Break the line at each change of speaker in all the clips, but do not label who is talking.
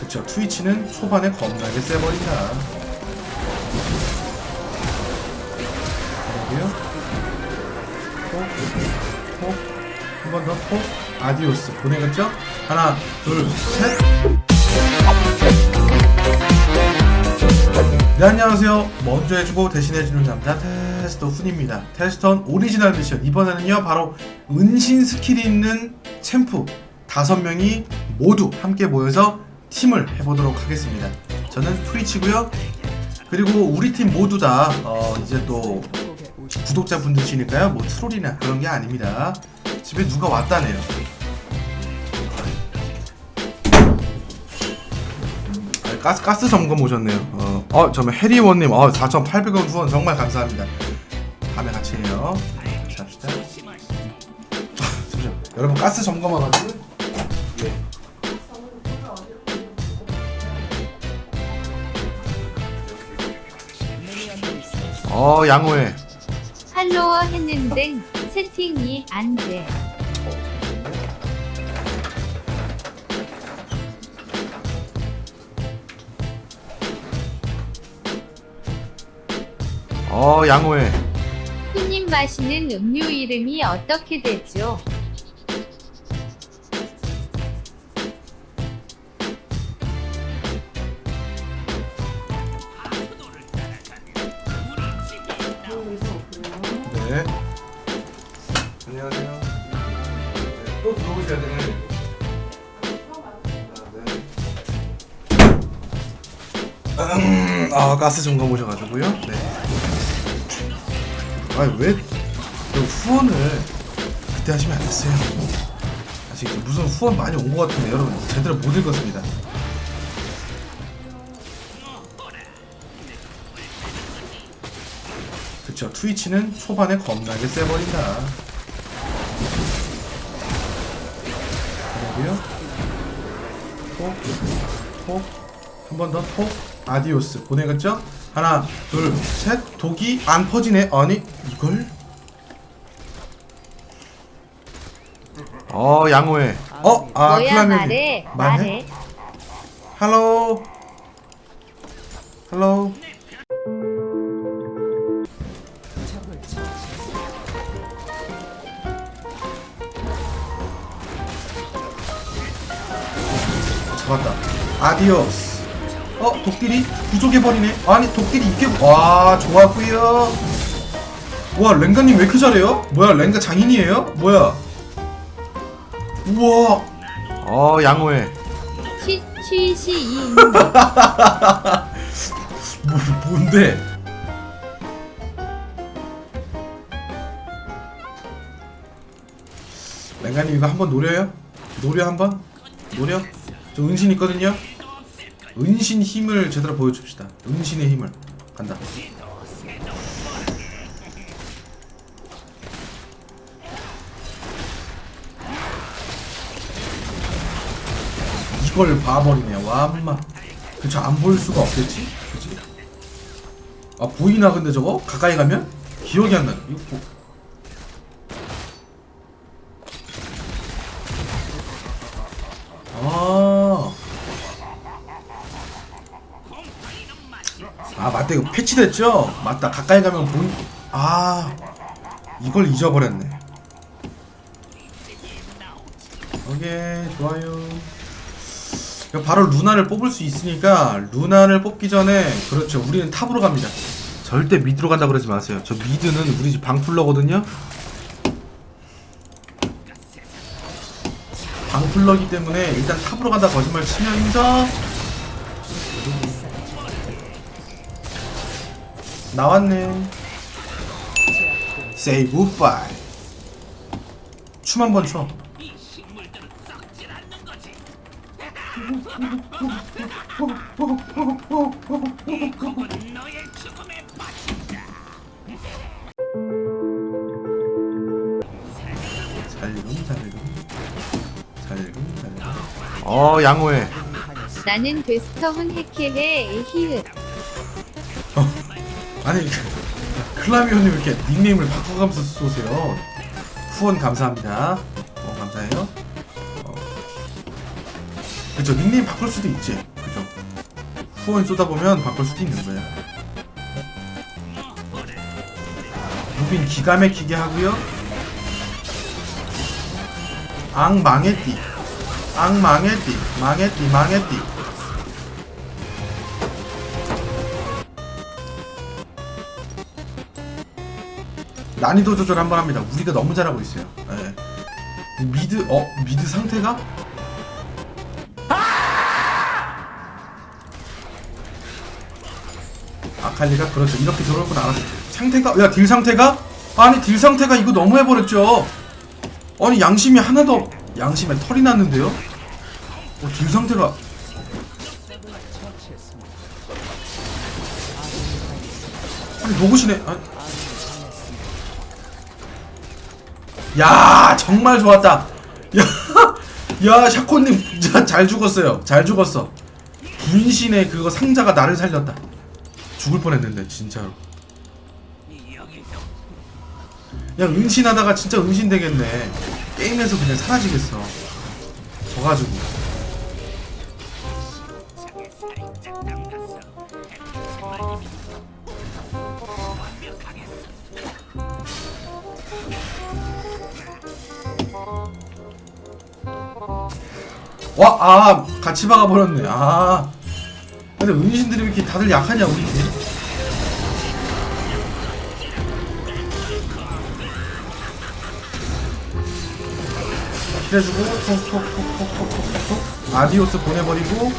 그쵸 트위치는 초반에 겁나게 세버린다. 그리고요. 톡 톡 한 번 더 톡 아디오스 보내겠죠? 하나 둘 셋. 네 안녕하세요. 먼저 해주고 대신해주는 남자 테스터 훈입니다. 테스턴 오리지널 미션. 이번에는요 바로 은신 스킬이 있는 챔프 다섯 명이 모두 함께 모여서 팀을 해보도록 하겠습니다 저는 트위치고요 그리고 우리 팀 모두 다 어, 이제 또 구독자분들이시니까요 뭐 트롤이나 그런 게 아닙니다 집에 누가 왔다네요 아, 가스, 가스 점검 오셨네요. 어, 어 저는 해리원님, 어, 4,800원 후원 정말 감사합니다. 다음에 같이 해요. 같이 합시다. 잠시만. 여러분, 가스 점검 와가지고. 어, 양호해.
할로워 했는데 채팅이 안 돼.
어, 양호해.
손님 마시는 음료 이름이 어떻게 되죠?
아 가스 점검 오셔가지고요. 네. 아왜 후원을 그때 하시면 안 됐어요. 아시겠죠? 무슨 후원 많이 온 것 같은데 여러분 제대로 못 읽었습니다. 그쵸 트위치는 초반에 겁나게 세버린다 그리고요 톡톡 한 번더톡 아디오스 보내겠죠? 하나 둘 셋 독이 안 퍼지네 아니 이걸? 어 양호해 어? 아
뭐야
클라멜리.
말해
말해?
말해.
할로 할로 잡았다 아디오스 어 독딜이 부족해버리네 아니 독딜이 이게 와 좋았구요 와 랭가님 왜 이렇게 잘해요? 뭐야 랭가 장인이에요? 뭐야 우와 어 양호해
취 취시 이
뭐, 뭔데? 랭가님 이거 한번 노려요? 노려 한번? 노려? 저 은신 있거든요? 은신 힘을 제대로 보여줍시다. 은신의 힘을. 간다. 이걸 봐버리네. 와 엄마. 그쵸 안 보일 수가 없겠지? 그치? 아 보이나 근데 저거? 가까이 가면? 기억이 안 나네. 이거 보... 아 맞다. 이거 패치됐죠? 맞다. 가까이 가면 보이 아 이걸 잊어버렸네. 오케이 좋아요. 바로 루나를 뽑을 수 있으니까 루나를 뽑기 전에 그렇죠. 우리는 탑으로 갑니다. 절대 미드로 간다 그러지 마세요. 저 미드는 우리 집 방플러거든요. 방플러기 때문에 일단 탑으로 간다 거짓말 치면서 나왔네 Say goodbye. 춤 한 번 춰. 살금 살금 살금 살금 어 양호해.
나는 베스터훈 해케해 히읗.
어, 아니 클라미오님 이렇게 닉네임을 바꿔가면서 쏘세요. 후원 감사합니다. 어 감사해요. 어, 그쵸 닉네임 바꿀 수도 있지. 그죠? 후원 쏟아보면 바꿀 수도 있는 거야. 무빙 기가 막히게 하고요. 앙 망했디. 앙 망했디. 망했디 망했디 난이도 조절 한번 합니다. 우리가 너무 잘하고 있어요. 예. 미드 어 미드 상태가? 아칼리가 그렇죠. 이렇게 들어올 건 알았어 상태가 야 딜 상태가? 아니 딜 상태가 이거 너무 해버렸죠. 아니 양심이 하나도 없- 양심에 털이 났는데요? 어, 딜 상태가. 아니 노굿이네. 아니. 야 정말 좋았다. 야, 야 샤코님 진짜 잘 죽었어요. 잘 죽었어. 분신의 그거 상자가 나를 살렸다. 죽을 뻔했는데 진짜로. 야 은신하다가 진짜 은신 되겠네. 게임에서 그냥 사라지겠어. 져가지고 와, 아, 같이 박아버렸네. 아. 근데 은신들이 왜 이렇게 다들 약하냐, 우리 팀? 킬해주고, 톡톡톡톡톡톡톡. 아디오스 보내버리고,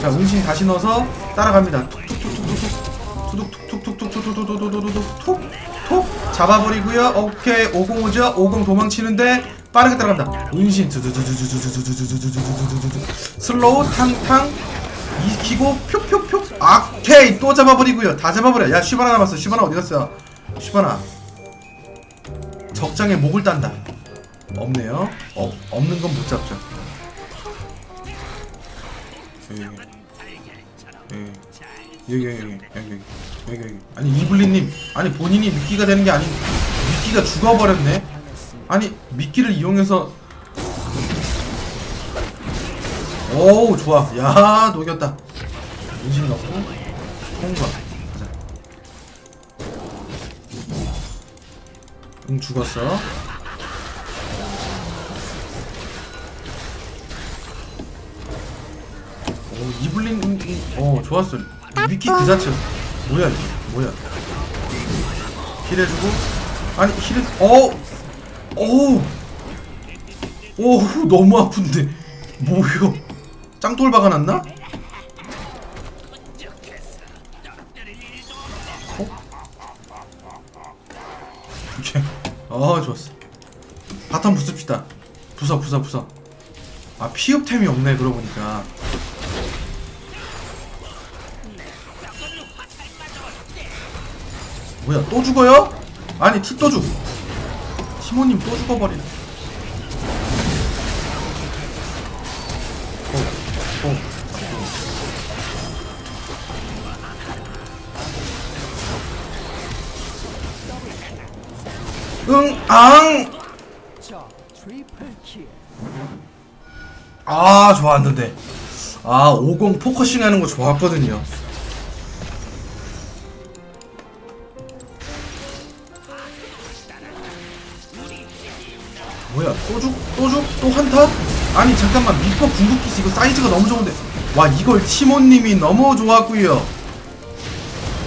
자, 은신 다시 넣어서 따라갑니다. 툭툭툭툭툭. 투둑툭툭툭툭툭툭툭툭툭툭. 톡! 톡! 잡아버리고요. 오케이. 505죠? 50 도망치는데, 빠르게 따라간다. 은신 슬로우 탕탕 익히고 표 아, 오케이 또 잡아버리고요 다 잡아버려 야 슈바나 남았어 슈바나 어디갔어 슈바나 적장에 목을 딴다 없네요 어, 없는 건 못 잡죠 여기 여기 여기 여기 여기 여기 아니 이블리님 아니 본인이 미끼가 되는 게 아닌 미끼가 죽어버렸네 아니 미끼를 이용해서. 오 좋아. 야 녹였다. 인심 넣고 통과 가자. 응 죽었어. 오 이블린 응, 응. 어 좋았어. 미끼 그 자체였어 뭐야 이게 뭐야? 힐해주고. 아니 힐해 어 오! 오 너무 아픈데 뭐요 짱돌 박아 놨나? 어? 오케이 아 좋았어 바텀 부숩시다 부숴 부숴 부숴 아 피흡템이 없네 그러고 보니까 뭐야 또 죽어요? 아니 티 또 죽. 티모님 또 죽어버리네. 어, 어. 응, 앙! 아, 좋았는데. 아, 50 포커싱 하는 거 좋았거든요. 또 죽? 또 한타? 아니 잠깐만. 미퍼 궁극기스. 이거 사이즈가 너무 좋은데. 와 이걸 티모님이 너무 좋았구요.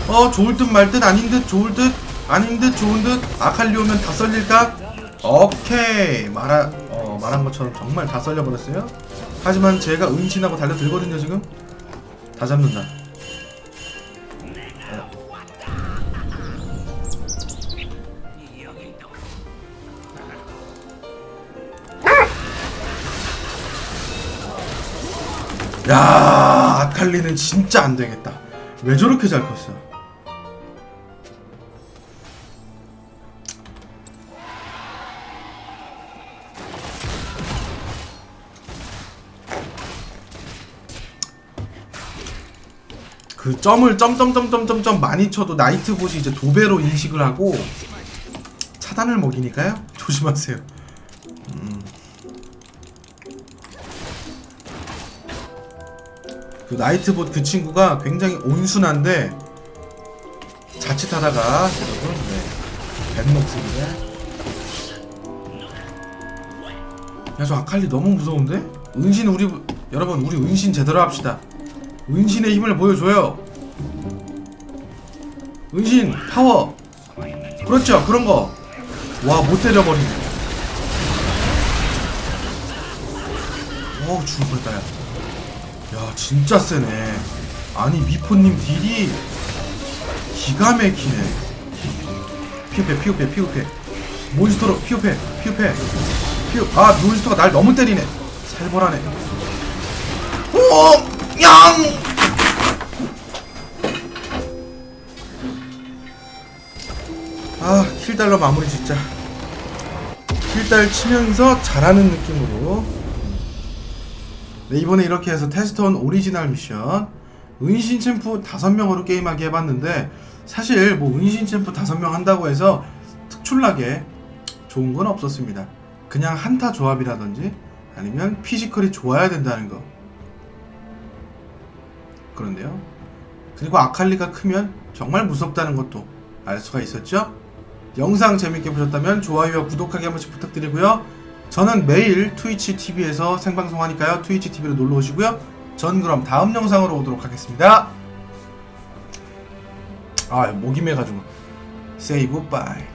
어 좋을 듯 말 듯 아닌 듯 좋을 듯 아닌 듯 좋은 듯 아칼리 오면 다 썰릴까? 오케이. 말하, 어, 말한 것처럼 정말 다 썰려버렸어요. 하지만 제가 은신하고 달려들거든요 지금. 다 잡는다 야 아칼리는 진짜 안 되겠다. 왜 저렇게 잘 컸어? 그 점을 점점점점점점 많이 쳐도 나이트봇이 이제 도배로 인식을 하고 차단을 먹이니까요. 조심하세요. 그 나이트봇 그 친구가 굉장히 온순한데 자칫하다가 여러분 네, 뱀 목소리를 야저 아칼리 너무 무서운데? 은신 우리 여러분 우리 은신 제대로 합시다. 은신의 힘을 보여줘요. 은신 파워. 그렇죠 그런 거 와 못 때려버리네. 어우 죽을 뻔했다 야. 야 진짜 세네. 아니 미포님 딜이 기가 막히네. 피우패 피우패 피우패. 몬스터로 피우패 피우패. 피우 아 몬스터가 날 너무 때리네. 살벌하네. 오! 양! 아 킬달러 마무리 진짜 킬달 치면서 잘하는 느낌으로 네 이번에 이렇게 해서 테스트온 오리지널 미션. 은신 챔프 5명으로 게임하게 해봤는데 사실 뭐 은신 챔프 5명 한다고 해서 특출나게 좋은 건 없었습니다. 그냥 한타 조합이라든지 아니면 피지컬이 좋아야 된다는 거. 그런데요. 그리고 아칼리가 크면 정말 무섭다는 것도 알 수가 있었죠? 영상 재밌게 보셨다면 좋아요와 구독하기 한 번씩 부탁드리고요 저는 매일 트위치 TV에서 생방송 하니까요. 트위치 TV로 놀러 오시고요. 전 그럼 다음 영상으로 오도록 하겠습니다. 아, 목이 매가지고. Say goodbye.